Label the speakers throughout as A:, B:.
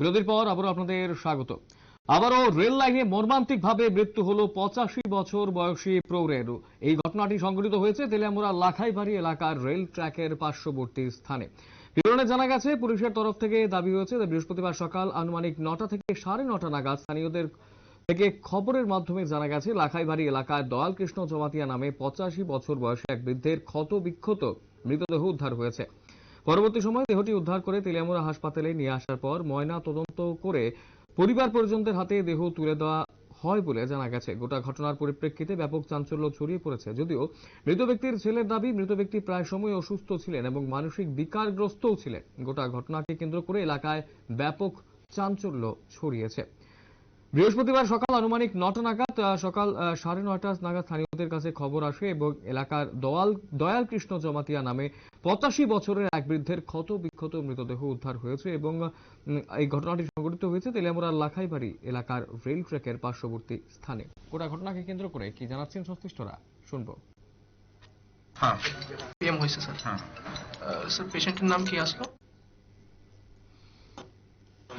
A: বিরতির পর আবারও আপনাদের স্বাগত। আবারও রেল লাইনে মর্মান্তিকভাবে মৃত্যু হলো পঁচাশি বছর বয়সী প্রৌঢ়ের। এই ঘটনাটি সংঘটিত হয়েছে তেলিয়ামুড়া লাখাইবাড়ি এলাকার রেল ট্র্যাকের পার্শ্ববর্তী স্থানে। বিবরণে জানা গেছে, পুলিশের তরফ থেকে দাবি হয়েছে যে বৃহস্পতিবার সকাল আনুমানিক নটা থেকে সাড়ে নটা নাগাদ স্থানীয়দের থেকে খবরের মাধ্যমে জানা গেছে, লাখাইবাড়ি এলাকায় দয়াল কৃষ্ণ জমাতিয়া নামে পঁচাশি বছর বয়সী এক বৃদ্ধের ক্ষত বিক্ষত মৃতদেহ উদ্ধার হয়েছে। পরবর্তী সময় দেহটি উদ্ধার করে তেলিয়ামুড়া হাসপাতালে নিয়ে আসার পর ময়না তদন্ত করে পরিবার পরিজনদের হাতে দেহ তুলে দেওয়া হয় বলে জানা গেছে। গোটা ঘটনার পরিপ্রেক্ষিতে ব্যাপক চাঞ্চল্য ছড়িয়ে পড়েছে। যদিও মৃত ব্যক্তির ছেলের দাবি, মৃত ব্যক্তি প্রায় সময় অসুস্থ ছিলেন এবং মানসিক বিকারগ্রস্তও ছিলেন। গোটা ঘটনাকে কেন্দ্র করে এলাকায় ব্যাপক চাঞ্চল্য ছড়িয়েছে। বৃহস্পতিবার সকাল আনুমানিক নটা নাগাদ সকাল সাড়ে নয়টা নাগাদ স্থানীয়দের কাছে খবর আসে এবং এলাকার দয়াল দয়াল কৃষ্ণ জমাতিয়া নামে পঁচাশি বছরের এক বৃদ্ধের ক্ষত বিক্ষত মৃতদেহ উদ্ধার হয়েছে এবং এই ঘটনাটি সংঘটিত হয়েছে তেলিয়ামুড়ার লাখাইবাড়ি এলাকার রেল ট্র্যাকের পার্শ্ববর্তী স্থানে। গোটা ঘটনাকে কেন্দ্র করে কি জানাচ্ছেন সংশ্লিষ্টরা? শুনব।
B: হ্যাঁ।
C: পিএম হয়েছে স্যার।
B: হ্যাঁ।
C: স্যার পেশেন্টের নাম কি আসলো?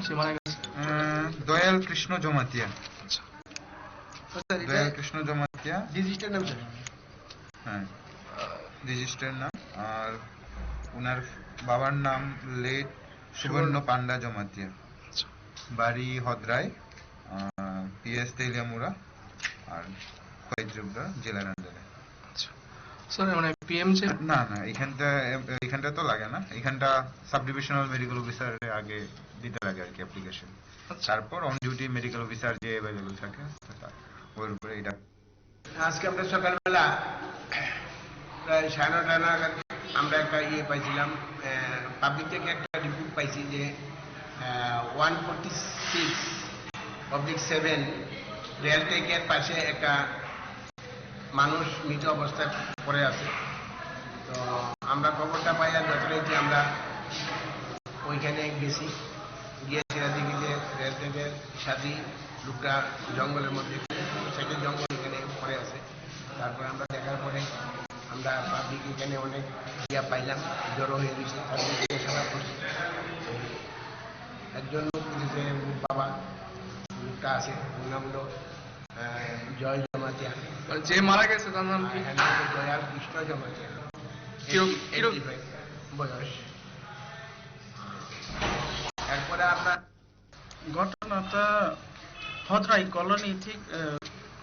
C: সে মারা
B: দয়াল কৃষ্ণ জমাতিয়া।
C: আচ্ছা।
B: দয়াল কৃষ্ণ জমাতিয়া।
C: নাম
B: হ্যাঁ রেজিস্টার নাম। আর ওনার বাবার নাম লেট সুবর্ণ পান্ডা জমাতিয়া।
C: আচ্ছা।
B: বাড়ি হদ্রায় পিএস তেলিয়ামুড়া আর ফৈজুবরা জেলার আন্ডারে।
C: আচ্ছা। স্যার মানে পিএম
B: না না এখানটা এখানটা তো লাগে না। এখানটা সাব ডিভিশনাল মেডিকেল অফিসার আগে দিতে লাগে আর কি অ্যাপ্লিকেশন তারপর অন ডিউটি মেডিকেল অফিসার যে অ্যাভেলেবল থাকে ওর উপরে এটা।
D: আজকে আমরা সকালবেলা, প্রায় সাড়ে নটা নাগাদ আমরা একটা ইয়ে পাইছিলাম পাবলিক থেকে একটা রিপোর্ট পাইছি যে one forty six public seven rail ট্রেকের পাশে একটা মানুষ মৃত অবস্থায় পড়ে আছে। তো আমরা খবরটা পাই আর যথারীতি আমরা ওইখানে গেছি। গিয়ে সেটা দেখি যে রেল ট্রেকের সাথী লোকটা জঙ্গলের মধ্যে সেটা জঙ্গল এখানে পড়ে আছে। তারপরে আমরা দেখার পরে আমরা পাবলিক এখানে অনেক ইয়া পাইলাম জড়ো হয়ে গেছে করছি একজন যে বাবা লোকটা আছে ওর নাম হলো জয় জমাতিয়া।
C: মানে যে মারা গেছে তার নাম
D: এখানে হলো দয়াল কৃষ্ণ জমাতিয়া।
C: কিরম- কিরম-
D: 85 বয়স এরপরে আমরা
E: ঘটনাটা হদরাই কলোনি ঠিক আহ,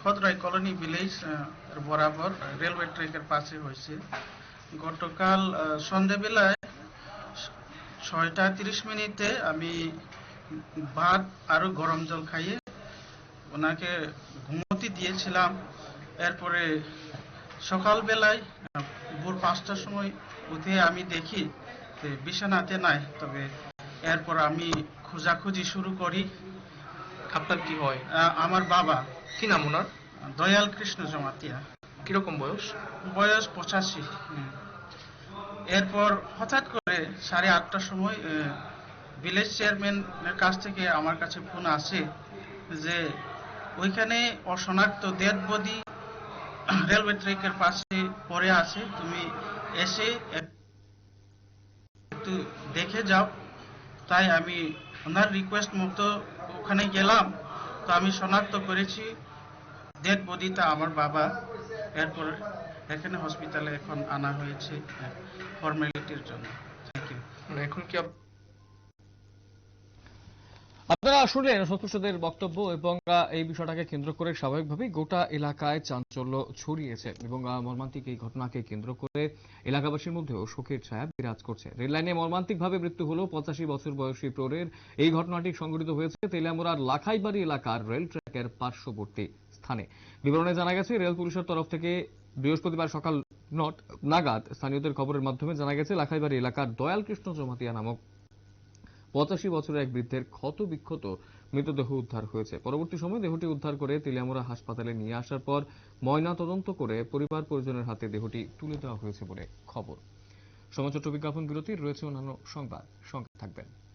E: হদরাই কলোনি ভিলেজ বরাবর রেলওয়ে ট্র্যাকের পাশে হয়েছে। গতকাল সন্ধেবেলায় ছয়টা তিরিশ মিনিটে আমি ভাত আরও গরম জল খাইয়ে ওনাকে ঘুমোতে দিয়েছিলাম। এরপরে সকালবেলায় ভোর পাঁচটার সময় উঠে আমি দেখি বিছানাতে নাই। তবে এরপর আমি খোঁজাখুঁজি শুরু করি।
C: আপনার কি হয়?
E: আমার বাবা।
C: কি নাম ওনার?
E: দয়াল কৃষ্ণ জমাতিয়া।
C: কীরকম বয়স?
E: বয়স পঁচাশি। এরপর হঠাৎ করে সাড়ে আটটার সময় ভিলেজ চেয়ারম্যানের কাছ থেকে আমার কাছে ফোন আসে যে ওইখানে অশনাক্ত ডেড বডি রেলওয়ে ট্র্যাকের পাশে পড়ে আছে। তুমি এসে একটু দেখে যাও। তাই আমি ওনার রিকোয়েস্ট মতো ওখানে গেলাম। তো আমি শনাক্ত করেছি ডেড বডিটা আমার বাবা, এরপর এখানে হসপিটালে এখন আনা হয়েছে ফর্মালিটির জন্য। থ্যাংক ইউ
C: মানে এখন কি
A: আপনারা শুনলেন সংশ্লিষ্টদের বক্তব্য এবং এই বিষয়টাকে কেন্দ্র করে স্বাভাবিকভাবেই গোটা এলাকায় চাঞ্চল্য ছড়িয়েছে এবং মর্মান্তিক এই ঘটনাকে কেন্দ্র করে এলাকাবাসীর মধ্যেও শোকের ছায়া বিরাজ করছে। রেললাইনে মর্মান্তিকভাবে মৃত্যু হলো পঁচাশি বছর বয়সী প্রৌঢ়ের এই ঘটনাটি সংঘটিত হয়েছে তেলিয়ামুড়ার লাখাইবাড়ি এলাকার রেল ট্র্যাকের পার্শ্ববর্তী স্থানে। বিবরণে জানা গেছে, রেল পুলিশের তরফ থেকে বৃহস্পতিবার সকাল নট নাগাদ স্থানীয়দের খবরের মাধ্যমে জানা গেছে, লাখাইবাড়ি এলাকার দয়াল কৃষ্ণ জমাতিয়া নামক পঁচাশি বছরের এক বৃদ্ধের ক্ষত বিক্ষত মৃতদেহ উদ্ধার হয়েছে। পরবর্তী সময় দেহটি উদ্ধার করে তেলিয়ামোড়া হাসপাতালে নিয়ে আসার পর ময়না তদন্ত করে পরিবার পরিজনের হাতে দেহটি তুলে দেওয়া হয়েছে বলে খবর। সমাচার বিজ্ঞাপন বিরতির রয়েছে অন্যান্য সংবাদ। সঙ্গে থাকবেন।